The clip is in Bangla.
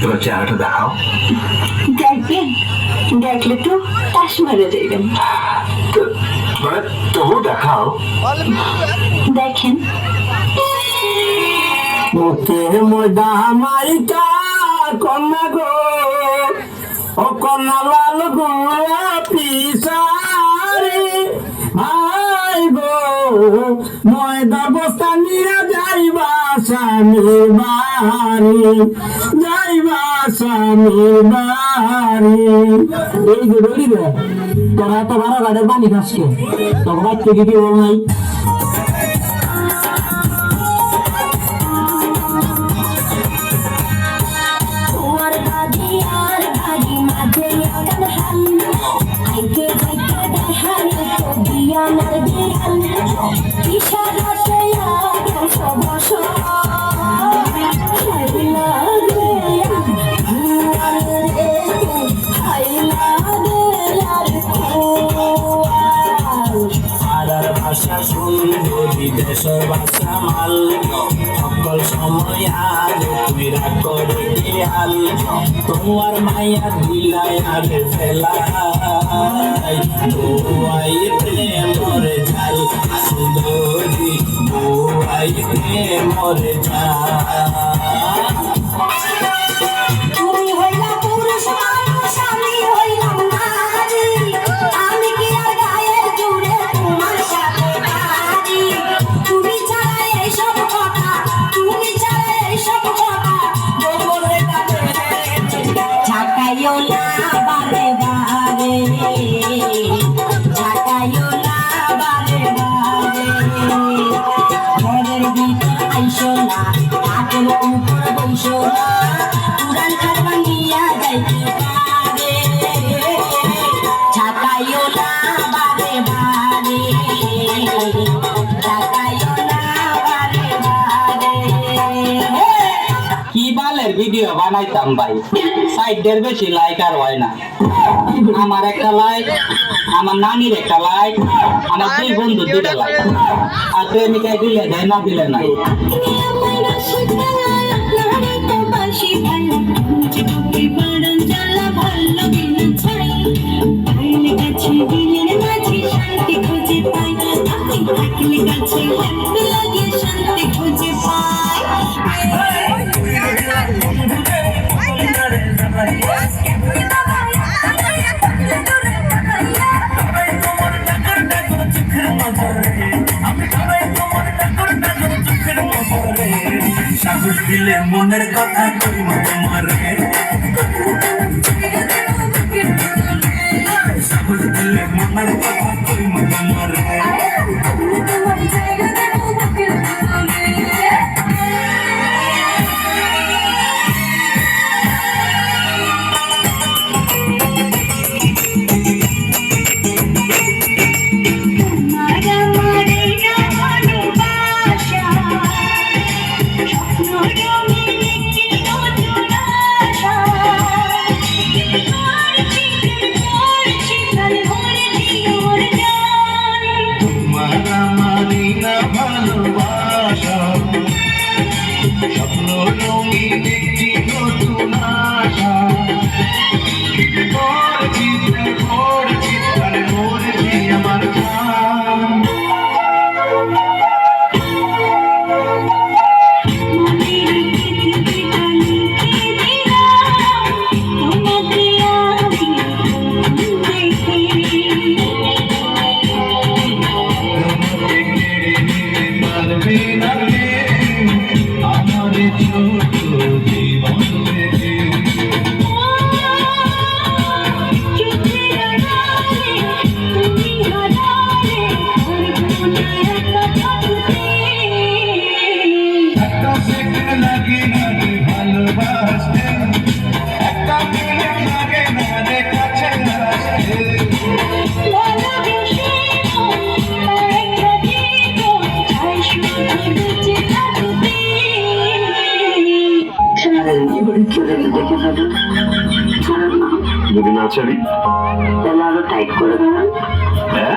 তোমার চেহারাটা দেখাও। দেখবেন দেখলে তো তাস মারা যাইবেন মানে তবু দেখাও। দেখেন। মুখের ময়দা মাইকা কন্যা গো। ও কন্যা লাল গোলাপি সারি। আই গো ময়দা বস্তা নিয়ে যাইবা স্বামী বাড়ি। যাইবা স্বামী বাড়ি এই যে বলি রে, তোরা এত বড় গাড়ির পানি খাসকে তোর বাচ্চা কি বল নাই? তোমার বাড়ি আর ভাষা সুন্দরী দেশের ভাষা মাল সকল সময় আর তুমি রাগ করে দেয়াল। তোমার মায়া দিলাই আর ফেলাই বউয়াই প্রেমরে ঝাল সুন্দরী viola. ভিডিও বানাইতাম ভাই। সাইডের বেশি লাইক আর হয় না। আমার একটা লাইক আমার নানির একটা লাইক আমার দুই বন্ধু দুটা লাইক আর প্রেমিকায় দিলে দেয় না দিলে নাই। শান্তি খুঁজে সাহস দিলে মনের কথা কইব তোমার একটি নতুন আশা। যদি না ছাড়ি তাহলে আরও টাইট করে ধরেন হ্যাঁ